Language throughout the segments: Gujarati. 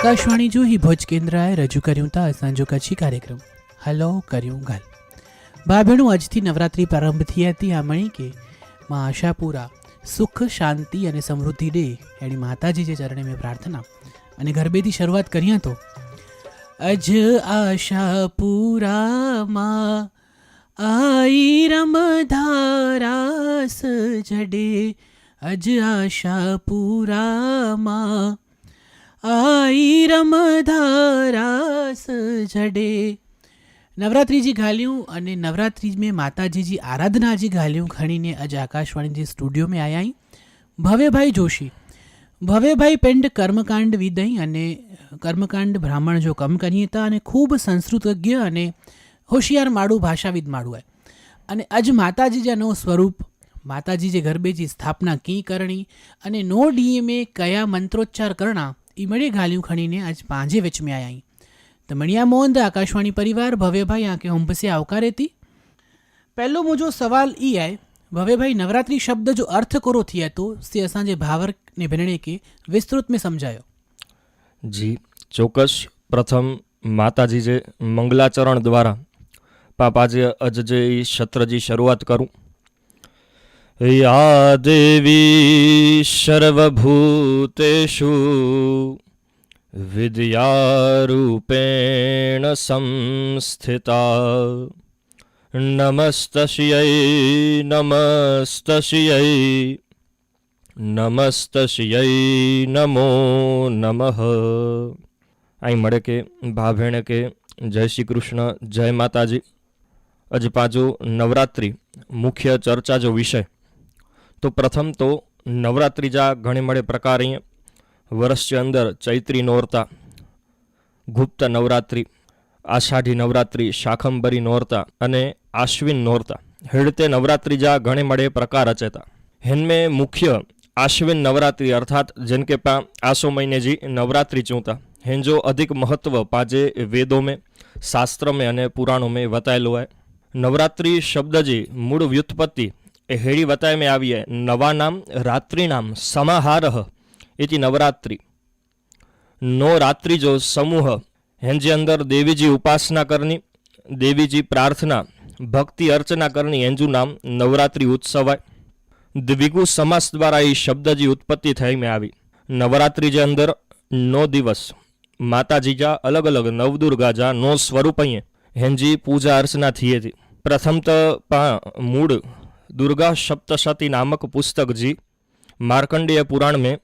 આકાશવાણી જોઈ ભુજ કેન્દ્રએ રજૂ કર્યું તા સાંજો કચ્છી કાર્યક્રમ. હલો, કર્યું ગાલ. ભાભેણું, આજથી નવરાત્રિ પ્રારંભ થઈ હતી. આ મણી કે માં આશાપુરા, સુખ, શાંતિ અને સમૃદ્ધિ દે. એની માતાજી જે ચરણે મેં પ્રાર્થના અને ગરબેથી શરૂઆત કરી હતો અજ આશાપુરામાં આઈ રમધારા સજડે અજ આશાપુરામાં આઈરમ ધારા સજડે નવરાત્રિજી ગાલ્યું અને નवरात्रि में माताजी जी आराधना जी गाल्यूं खणीने अज आकाशवाणी जी स्टूडियो में आया आई ભવ્યભાઈ જોશી. ભવ્યભાઈ પેન્ડ કર્મકાંડ વિદય અને કર્મકાંડ બ્રાહ્મણ જો કમ કરીએ હતા અને ખૂબ સંસ્કૃતજ્ઞ અને હોશિયાર માળું ભાષાવિદ માળું હોય. અને અજ માતાજી જેનું સ્વરૂપ માતાજી જે ગરબેજી સ્થાપના કી કરણી અને નો ડીએમએ કયા મંત્રોચ્ચાર કરના इमड़े गालियूं खणीने आज पंहिंजे विच में आया त मणिया मोहन त आकाशवाणी परिवार भव्य भाई आके हुंब से आवकारे थी पहलो मुंहिंजो सुवाल ई आहे भव्य भाई नवरात्रि शब्द जो अर्थ कोरो थिए थो से असांजे भावर ने भेणणे खे विस्तृत में सम्झायो जी ચોક્કસ પ્રથમ માતાજી જે મંગલાચરણ દ્વારા પાપાજી અજ જે સત્રજી શરૂઆત કરું યા દેવી સર્વભૂતેષુ વિદ્યારૂપેણ સંસ્થિતા નમસ્તસ્यै નમસ્તસ્यै નમસ્તસ્यै નમો નમઃ અહીં મળે કે ભાભેણે કે જય શ્રી કૃષ્ણ જય માતાજી અજ પાજો નવરાત્રિ મુખ્ય ચર્ચા જો વિષય તો પ્રથમ તો નવરાત્રિ જા ઘણી મળે પ્રકાર અહીંયા વર્ષ અંદર ચૈત્રી નોરતા, ગુપ્ત નવરાત્રિ, આષાઢી નવરાત્રિ શાખંબરી નોરતા અને આશ્વિન નોરતા. હેડતે નવરાત્રિ જા ઘણે મળે પ્રકાર રચેતા. હેનમે મુખ્ય આશ્વિન નવરાત્રિ અર્થાત જેમ કે પા આસો મહિને જી નવરાત્રિ ચૂંતા. હેન જો અધિક મહત્વ પાજે વેદો મેં શાસ્ત્ર મેં અને પુરાણો મેં વતાયેલું હોય. નવરાત્રિ શબ્દ જી મૂળ વ્યુત્પત્તિ હેળી વતાય મેં આવીએ. નવા નામ, રાત્રિ નામ સમાહારહ એથી નવરાત્રિ. નો રાત્રિ જો સમૂહ. હેન્જે અંદર દેવીજી ઉપાસના કરની, દેવીજી પ્રાર્થના, ભક્તિ અર્ચના કરની હેન્જુ નામ નવરાત્રિ ઉત્સવાય. દ્વિગુ સમાસ દ્વારા એ શબ્દજી ઉત્પત્તિ થઈ મેં આવી. નવરાત્રિ જે અંદર નો દિવસ. માતાજી જા અલગ અલગ નવદુર્ગા જા નો સ્વરૂપ અહીંયા. હેનજી પૂજા અર્ચના થયેથી પ્રથમ તો પા, મૂળ दुर्गा सप्तशती नामक पुस्तक जी मार्कंडेय पुराण में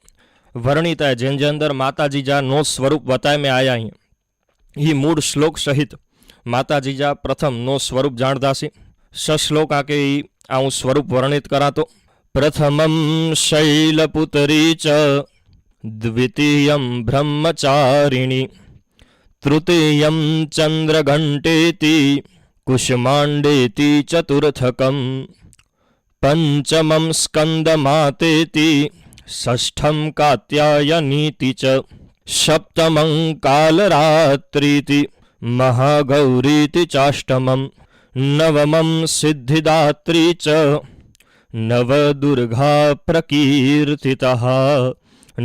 वर्णित है जिन जिनके अंदर माता जी जा नौ स्वरूप बताए में आया ही ये मूल श्लोक सहित माता जी जा प्रथम नो स्वरूप जाणदासी सश्लोक आके आऊँ स्वरूप वर्णित करा तो प्रथम शैलपुतरी च द्वितीय ब्रह्मचारिणी तृतीय चंद्रघंटेति कुशमांडेति चतुर्थकम પંચમમ સ્કંદમાતેતિ ષષ્ઠમ કાત્યાયનીતિ ચ સપ્તમં કાલરાત્રીતિ મહાગૌરીતિ ચાષ્ટમમ નવમં સિદ્ધિદાત્રી ચ નવદુર્ગા પ્રકીર્તિતઃ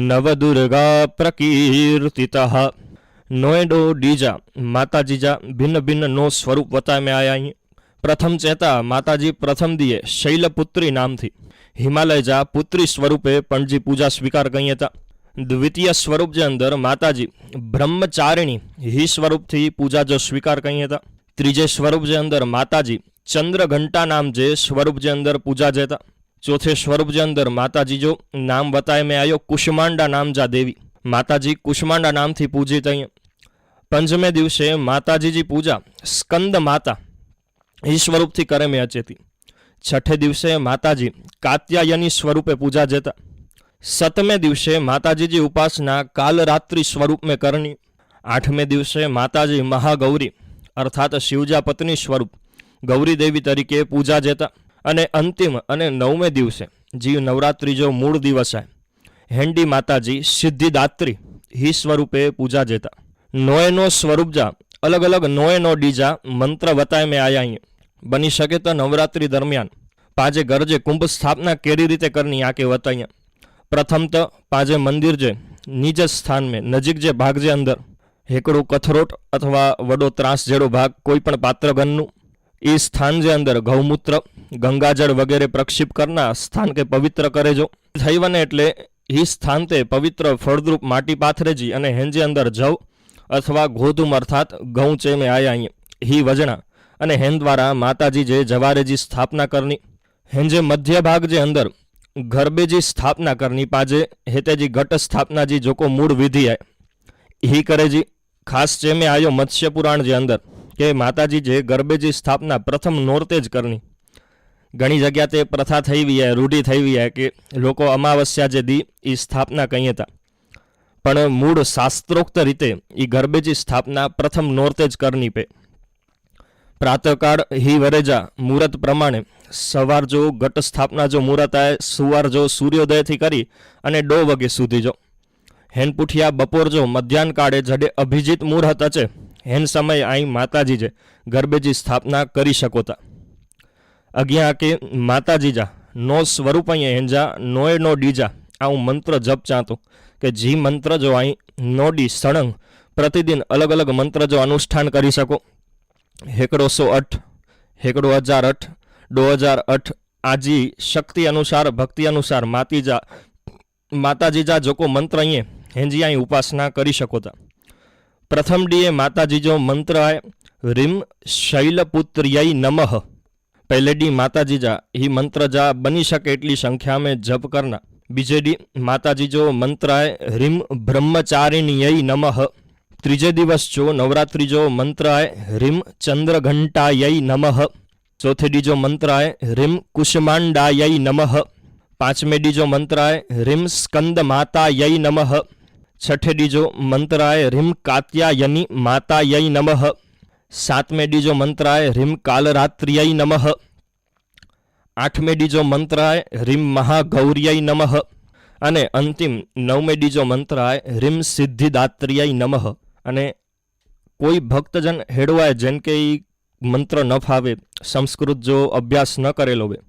નવદુર્ગા પ્રકીર્તિતઃ નોએડો ડીજા માતાજીજા ભિન્ન ભિન્ન નો સ્વરૂપ વતા મેં આયા અહીં પ્રથમ ચેતા માતાજી પ્રથમ દિયે શૈલપુત્રી નામથી. હિમાલય જા પુત્રી સ્વરૂપે પણજી પૂજા સ્વીકાર કહી હતા દ્વિતીય સ્વરૂપ જે અંદર માતાજી બ્રહ્મચારિણી હિ સ્વરૂપથી પૂજા જો સ્વીકાર કહી હતા ત્રીજે સ્વરૂપ જે અંદર માતાજી ચંદ્રઘંટા નામ જે સ્વરૂપ જે અંદર પૂજા જતા ચોથે સ્વરૂપ જે અંદર માતાજી જો નામ બતાય મેં આયો કુષ્માંડા નામ જા દેવી. માતાજી કુષ્માંડા નામથી પૂજિત અહીં પંચમે દિવસે માતાજીજી પૂજા સ્કંદ માતા એ સ્વરૂપથી કરે મેં અચેતી છઠ્ઠે દિવસે માતાજી કાત્યાયની સ્વરૂપે પૂજા જતા. સતમે દિવસે માતાજીજી ઉપાસના કાલરાત્રિ સ્વરૂપ મેં કરની આઠમે દિવસે માતાજી મહાગૌરી, અર્થાત શિવજા પત્ની સ્વરૂપ ગૌરી દેવી તરીકે પૂજા જતા. અને અંતિમ અને નવમે દિવસે જીવ નવરાત્રિ જો મૂળ દિવસ છે. હેન્ડી માતાજી સિદ્ધિદાત્રી હિ સ્વરૂપે પૂજા જતા. નોયનો સ્વરૂપજા અલગ અલગ નોયનો ડીજા મંત્ર વતાય મેં આયા અહીં. બની શકે તો નવરાત્રિ દરમિયાન પાજે ગરજે કુંભ સ્થાપના કેરી રીતે કરની આ કહેવત વતાઅહીંયા પ્રથમ તો પાજે મંદિર જે નિજ સ્થાન મેં, નજીક જે ભાગ જે અંદર, હેકડું કથરોટ અથવા વડો ત્રાસ જેડો ભાગ કોઈ પણ પાત્રગણનું એ સ્થાન જે અંદર ગૌમૂત્ર, ગંગાજળ વગેરે પ્રક્ષિપ કરનાર સ્થાન કે પવિત્ર કરે જો. થઈવને એટલે એ સ્થાન તે પવિત્ર ફળદ્રુપ માટી પાથરેજી અને હેંજે અંદર જવ અથવા ગોધુમ અર્થાત ઘઉં ચેમે આયા અહીં હી વજણા અને હેન દ્વારા માતાજી જે જવારેજી સ્થાપના કરની હેંજે મધ્ય ભાગ જે અંદર ગરબેજી સ્થાપના કરની પાજે હેતેજી ઘટ સ્થાપનાજી જોકો મૂળ વિધિ આય. હી કરેજી, ખાસ જે મેં આવ્યો મત્સ્ય પુરાણ જે અંદર, કે માતાજી જે ગરબેજી સ્થાપના પ્રથમ નોરતે જ કરની. ઘણી જગ્યા તે પ્રથા થઈ વી હે રૂઢી થઈ વી હે કે લોકો અમાવસ્યા જે દી એ સ્થાપના કહીએ હતા પણ મૂળ શાસ્ત્રોક્ત રીતે એ ગરબેજી સ્થાપના પ્રથમ નોરતે જ કરની પે. પ્રાતકાળ હી વરેજા, મુહૂર્ત પ્રમાણે સવાર જો ઘટ સ્થાપના જો મુહૂર્ત આય, સુવાર જો સૂર્યોદયથી કરી અને ડો વગે સુધી જો. હેન પુઠિયા બપોર જો મધ્યાહન કાળે જડે અભિજીત મુહૂર્ત અચે, હેન સમય અહીં માતાજી જે ગરબેજી સ્થાપના કરી શકોતા અગિયા કે માતાજી જા, નો સ્વરૂપ અહીંયા હેંજા નોય નો ડીજા આ હું મંત્ર જપ ચાહતો કે જી મંત્ર જો અહીં નોડી સળંગ, પ્રતિદિન અલગ અલગ મંત્ર જો અનુષ્ઠાન કરી શકો. હેકડો સો અઠ હેકડો હજાર અઠ દો હજાર અઠ આજી શક્તિ અનુસાર, ભક્તિ અનુસાર, માતીજા માતાજી જા જોકો મંત્ર અહીં હેંજી અહીં ઉપાસના કરી શકો તા. પ્રથમ ડીએ માતાજી જો મંત્ર આય, રીમ શૈલપુત્ર્યય નમઃ. પહેલે ડી માતાજી જા ही મંત્ર જા બની શકે એટલી સંખ્યા में જપ કરના. બીજે ડી માતાજી જો મંત્ર આય, રીમ બ્રહ્મચારિણ્યય નમઃ. ત્રીજે દિવસ જો નવરાત્રી જો મંત્ર આય રીમ ચંદ્રઘંટાયય નમઃ. ચોથે ડીજો મંત્ર આય રીમ કુષ્માંડાયય નમઃ. પાંચમે ડીજો મંત્ર આય રીમ સ્કંદ માતાયય નમઃ. છઠ્ઠે ડીજો મંત્ર આય રીમ કાત્યાયની માતાયય નમઃ. સાતમે ડીજો મંત્ર આય રીમ કાલરાત્રિય નમઃ. આઠમે ડીજો મંત્ર આય રીમ મહાગૌર્ય નમઃ. અને અંતિમ નવમે ડીજો મંત્ર આય રીમ સિદ્ધિદાત્રિય નમઃ. અને કોઈ ભક્તજન હેડવાય જેમ કે ઈ મંત્ર ન ફાવે, સંસ્કૃત જો અભ્યાસ ન કરેલો હોય,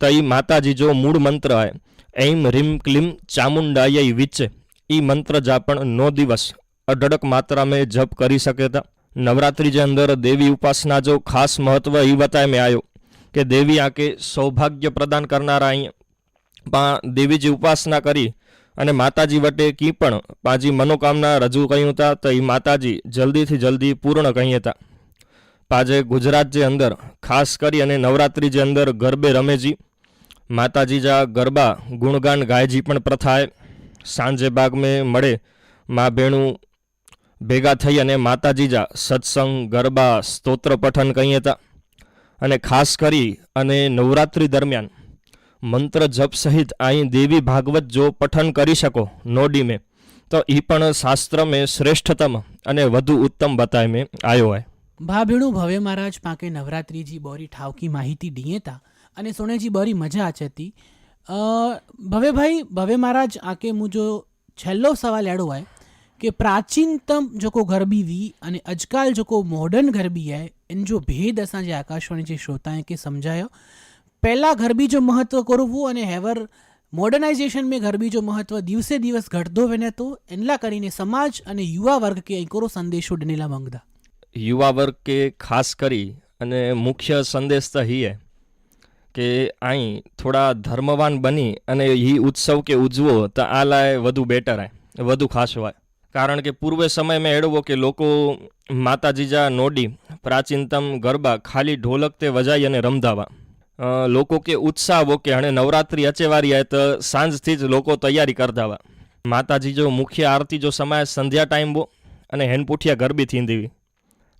તો એ માતાજી જો મૂળ મંત્ર આય એમ રીમ ક્લીમ ચામુંડાય વિચે ઈ મંત્ર જા પણ નો દિવસ અઢળક માત્રા મેં જપ કરી શકે તા. નવરાત્રી જે અંદર દેવી ઉપાસના જો ખાસ મહત્વ એ બતાય મેં આવ્યો કે દેવી આંકે સૌભાગ્ય પ્રદાન કરનારા અહીં પા દેવીજી ઉપાસના કરી અને માતાજી વટે કી પણ પાજી મનોકામના રજૂ કહ્યું હતા તો એ માતાજી જલ્દીથી જલ્દી પૂર્ણ કહી હતા. પાજે ગુજરાત જે અંદર, ખાસ કરી અને નવરાત્રી જે અંદર ગરબે રમેજી માતાજી જા ગરબા ગુણગાન ગાયજી પણ પ્રથાએ. સાંજે બાગ મેં મળે મા બેણું ભેગા થઈ અને માતાજી જા સત્સંગ, ગરબા, સ્તોત્ર પઠન કહી હતા. અને ખાસ કરી અને નવરાત્રિ દરમિયાન મંત્ર જપ સહિત અહીં દેવી ભાગવત જો પઠન કરી શકો નોડી મેં તો એ પણ શાસ્ત્ર મેં શ્રેષ્ઠતમ અને વધુ ઉત્તમ બતાય મેં આયો હોય. ભાભીણું, ભવે મહારાજ પાકે નવરાત્રિજી બોરી ઠાવકી માહિતી ડીએતા અને સોનેજી બોરી મજા આચતી. ભવેભાઈ ભવે મહારાજ, આકે મુજો છેલ્લો સવાલ એડો હોય કે પ્રાચીનતમ જોકો ગરબી વી અને અજકાલ જોકો મોડર્ન ગરબી હે, એન જો ભેદ અસાંજે આકાશવાણી જે શ્રોતાએ કે સમજાયો? પહેલાં ગરબી જો મહત્ત્વ કરવું અને હેવર મોડર્નાઇઝેશન મેં ગરબી જો મહત્વ દિવસે દિવસ ઘટતો વને તો એનલા કરીને સમાજ અને યુવા વર્ગ કે કરો સંદેશો ડનેલા માંગતા યુવા વર્ગ કે ખાસ કરી અને મુખ્ય સંદેશ તો હી કે અહીં થોડા ધર્મવાન બની અને ઈ ઉત્સવ કે ઉજવો તો આ લાય વધુ બેટર હે, વધુ ખાસ હોય. કારણ કે પૂર્વે સમય મેં એડવો કે લોકો માતાજીજા નોડી પ્રાચીનતમ ગરબા ખાલી ઢોલક તે વજાઈ અને રમધાવા. લોકો કે ઉત્સાહ કે હણે નવરાત્રી અચેવારી આય તો સાંજથી જ લોકો તૈયારી કરતા માતાજી જો મુખ્ય આરતી જો સમય સંધ્યા ટાઈમ બો અને હેનપુઠિયા ગરબી થીંદી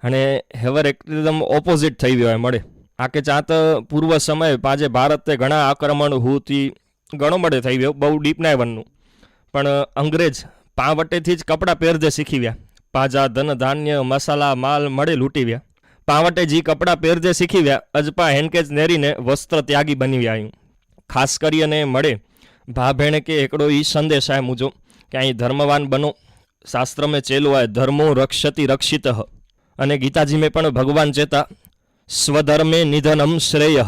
અને હેવર એકદમ ઓપોઝિટ થઈ ગયો હોય મળે. આ કે ચાત પૂર્વ સમય પાંજે ભારતે ઘણા આક્રમણ હુતી ઘણો મળે થઈ ગયો બહુ ડીપ નાય બનનું પણ અંગ્રેજ પા વટેથી જ કપડાં પહેરજે શીખી ગયા પાજા ધન ધાન્ય મસાલા માલ મળે લૂંટી ગયા પાવટે જી કપડાં પહેરજે શીખી અજપા હેન્કેજ નેરીને વસ્ત્ર ત્યાગી બની ગયા ખાસ કરી અને મળે ભા ભેણે કે એકડો ઈ સંદેશ આ મુજો, કે અહીં ધર્મવાન બનો. શાસ્ત્ર મેં ચેલો આય, ધર્મો રક્ષતિ રક્ષિત. અને ગીતાજી મેં પણ ભગવાન ચેતા, સ્વધર્મે નિધનમ શ્રેય.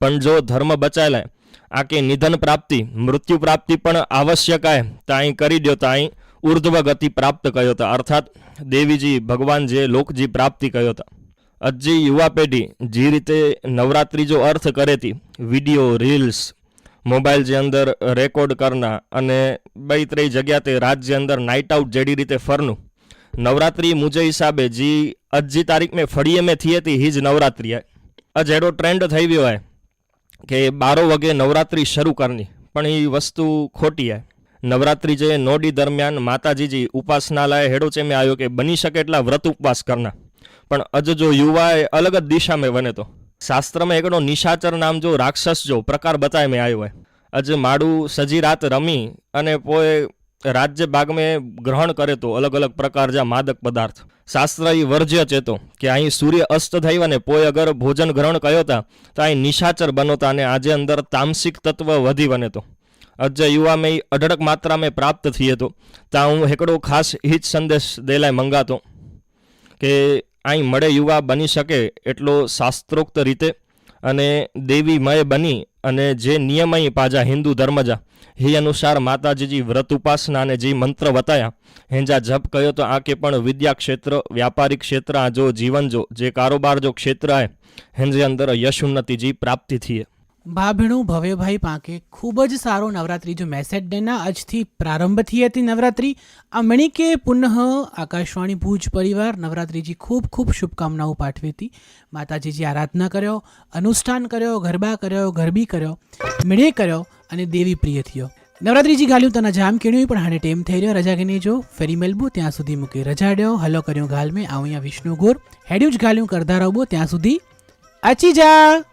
પણ જો ધર્મ બચાયેલાય આ કે નિધન પ્રાપ્તિ, મૃત્યુ પ્રાપ્તિ પણ આવશ્યક આય તો અહીં કરી દો તો અહીં ઉર્ધ્વ ગતિ પ્રાપ્ત કયો હતા અર્થાત દેવીજી ભગવાન જે લોકજી પ્રાપ્તિ કયો હતા હજી યુવા પેઢી જે રીતે નવરાત્રી જો અર્થ કરે હતી વીડિયો, રીલ્સ, મોબાઈલ જે અંદર રેકોર્ડ કરના અને બે ત્રણ જગ્યા તે રાજ્ય અંદર નાઇટ આઉટ જેડી રીતે ફરનું, નવરાત્રી મુજબ હિસાબે જી અજી તારીખ મેં ફળીએ મેં થઈ હતી હી જ નવરાત્રી અજ એડો ટ્રેન્ડ થઈ ગયો હોય કે બારો વગે નવરાત્રી શરૂ કરની, પણ એ વસ્તુ ખોટી હે. નવરાત્રી જે નોડી દરમિયાન માતાજીજી ઉપાસનાલય હેડો છે મેં આવ્યો કે બની શકે એટલા વ્રત ઉપવાસ કરના. પણ અજ જો યુવા એ અલગ જ દિશા में વને તો. શાસ્ત્રમાં એકડો નિશાચર નામ જો રાક્ષસ જો પ્રકાર બતાય મેં આવ્યો અજ માડું સજી રાત રમી અને પોએ રાજ્ય ભાગ મેં ગ્રહણ કરે તો અલગ અલગ પ્રકાર જા માદક પદાર્થ. શાસ્ત્ર એ વર્જ્ય ચેતો કે અહીં સૂર્ય અસ્ત થઈ અને પોએ અગર ભોજન ગ્રહણ કર્યો હતા તો અહીં નિશાચર બનોતા અને આજે અંદર તામસિક તત્વ વધી બને તો. અજ યુવા મેં અઢળક માત્રા મેં પ્રાપ્ત થઈએ તો. ત્યાં હું એકડો ખાસ હિત સંદેશ દેલાય મંગાતો. કે અહીં મળે યુવા બની શકે એટલો શાસ્ત્રોક્ત રીતે અને દેવીમય બની અને જે નિયમ અહીં પાજા હિન્દુ ધર્મજા, હી અનુસાર માતાજીજી વ્રત ઉપાસના અને જે મંત્ર વતાયા, હેંજા જપ કયો તો આ કે પણ વિદ્યા ક્ષેત્ર વ્યાપારિક ક્ષેત્ર, આ જો જીવન જો, જે કારોબાર જો ક્ષેત્ર આય, હેંજે અંદર યશ ઉન્નતિજી પ્રાપ્તિ થઈએ ભાભીણું ભવ્યભાઈ પાંકે ખૂબ જ સારો નવરાત્રી, જો મેસેજ ડેના આજથી પ્રારંભ થઈ હતી નવરાત્રી, આ મણિકે પુનઃ આકાશવાણી ભુજ પરિવાર નવરાત્રીજી ખૂબ ખૂબ શુભકામનાઓ પાઠવી હતી. માતાજીજી આરાધના કર્યો, અનુષ્ઠાન કર્યો, ગરબા કર્યો, ગરબી કર્યો, મિણે કર્યો અને દેવી પ્રિય થયો. નવરાત્રીજી ગાલ્યું તના જામ કેણ્યું પણ હાને ટેમ થઈ રહ્યો. રજા ગણી જો ફરી મેલબો, ત્યાં સુધી મૂકી રજા ડ્યો. હલો કર્યો ગાલ મેં, આવું અહીંયા વિષ્ણુ ગોર હેડ્યું જ ગાલ્યું કરતા રહો ત્યાં સુધી આચી જા!